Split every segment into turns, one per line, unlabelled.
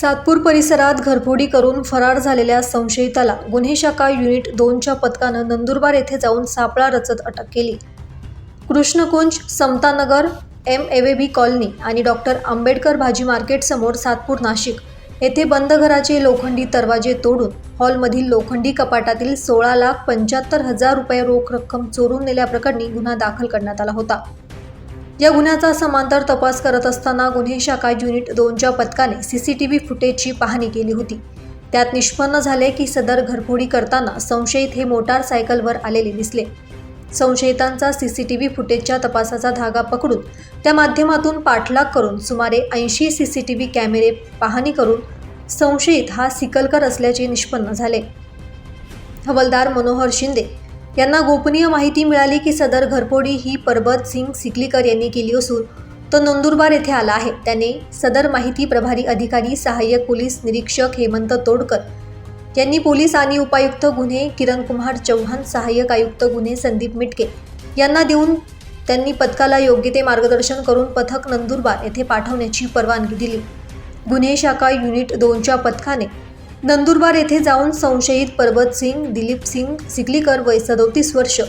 सातपूर परिसरात घरफोडी करून फरार झालेल्या संशयिताला गुन्हे शाखा युनिट दोनच्या पथकानं नंदुरबार येथे जाऊन सापळा रचत अटक केली. कृष्णकुंज समतानगर एम. एवेबी कॉलनी आणि डॉक्टर आंबेडकर भाजी मार्केट समोर सातपूर नाशिक येथे बंद घराचे लोखंडी दरवाजे तोडून हॉलमधील लोखंडी कपाटातील सोळा लाख पंच्याहत्तर हजार रुपये रोख रक्कम चोरून नेल्याप्रकरणी गुन्हा दाखल करण्यात आला होता. या गुन्ह्याचा समांतर तपास करत असताना गुन्हे शाखा युनिट दोनच्या पथकाने सीसीटीव्ही फुटेजची पाहणी केली होती. त्यात निष्पन्न झाले की सदर घरफोडी करताना संशयित हे मोटारसायकलवर आलेले दिसले. संशयितांचा सीसीटीव्ही फुटेजच्या तपासाचा धागा पकडून त्या माध्यमातून पाठलाग करून सुमारे ऐंशी सीसीटीव्ही कॅमेरे पाहणी करून संशयित हा सिकलकर असल्याचे निष्पन्न झाले. हवलदार मनोहर शिंदे यांना गोपनीय माहिती मिळाली की सदर घरफोडी ही परबत सिंग सिकलीकर यांनी केली असून तो नंदुरबार येथे आला आहे. त्याने सदर माहिती प्रभारी अधिकारी सहाय्यक पोलीस निरीक्षक हेमंत तोडकर यांनी पोलीस आणि उपायुक्त गुन्हे किरण कुमार चव्हाण सहाय्यक आयुक्त गुन्हे संदीप मिटके यांना देऊन त्यांनी पथकाला योग्य ते मार्गदर्शन करून पथक नंदुरबार येथे पाठवण्याची परवानगी दिली. गुन्हे शाखा युनिट दोनच्या पथकाने नंदुरबार येथे जाऊन संशयित पर्वत सिंग दिलीप सिंग सिकलीकर वय सदोतीस वर्ष.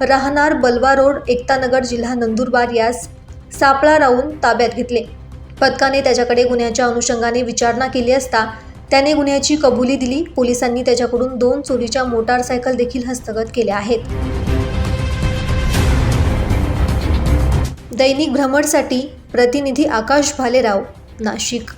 राहणार बलवा रोड एकतानगर जिल्हा नंदुरबार यास सापळा राहून ताब्यात घेतले. पथकाने त्याच्याकडे गुन्ह्याच्या अनुषंगाने विचारणा केली असता त्याने गुन्ह्याची कबुली दिली. पोलिसांनी त्याच्याकडून दोन चोरीच्या मोटारसायकल देखील हस्तगत केल्या आहेत. दैनिक भ्रमणसाठी प्रतिनिधी आकाश भालेराव नाशिक.